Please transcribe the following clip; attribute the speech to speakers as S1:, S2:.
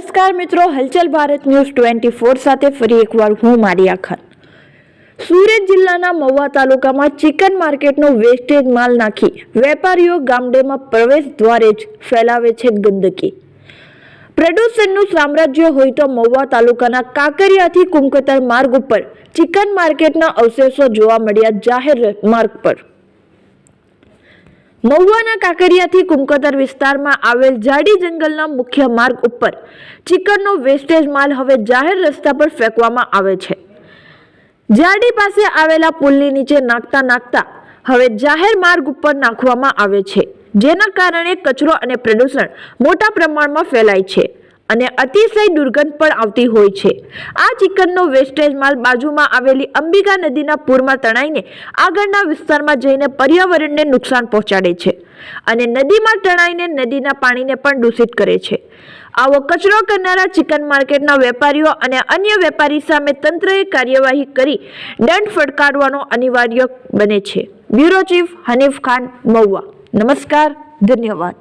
S1: નમસ્કાર મિત્રો, હલચલ ભારત ન્યૂઝ ટ્વેન્ટી ફોર સાથે ફરી એકવાર હું મારિયા ખાન સુરત જિલ્લાના મહુવા તાલુકામાં ચિકન માર્કેટનો વેસ્ટેજ માલ નાખી વેપારીઓ ગામડેમાં પ્રવેશ દ્વારે જ ફેલાવે છે ગંદકી. પ્રદૂષણનું સામ્રાજ્ય હોય તો મહુવા તાલુકાના કાંકરિયાથી કુમકતર માર્ગ ઉપર ચિકન માર્કેટના અવશેષો જોવા મળ્યા જાહેર માર્ગ પર. મહુવાના કાંકરિયાથી કુમકતર વિસ્તારમાં આવેલ જાડી જંગલના મુખ્ય માર્ગ ઉપર ચિકનનો વેસ્ટેજ માલ હવે જાહેર રસ્તા પર ફેંકવામાં આવે છે. જાડી પાસે આવેલા પુલની નીચે નાખતા નાખતા હવે જાહેર માર્ગ ઉપર નાખવામાં આવે છે, જેના કારણે કચરો અને પ્રદૂષણ મોટા પ્રમાણમાં ફેલાય છે. અને અતિશય દુર્ગંધ પણ આવતી હોય છે. આ ચિકનનો વેસ્ટેજ માલ બાજુમાં આવેલી અંબિકા નદીના પૂરમાં તણાઈને આગળના વિસ્તારમાં જઈને પર્યાવરણને નુકસાન પહોંચાડે છે અને નદીમાં તણાઈને નદીના પાણીને પણ દૂષિત કરે છે. આવો કચરો કરનારા ચિકન માર્કેટના વેપારીઓ અને અન્ય વેપારી સામે તંત્રએ કાર્યવાહી કરી દંડ ફટકારવાનો અનિવાર્ય બને છે. Bureau chief Hanif Khan Mahuva. નમસ્કાર, ધન્યવાદ.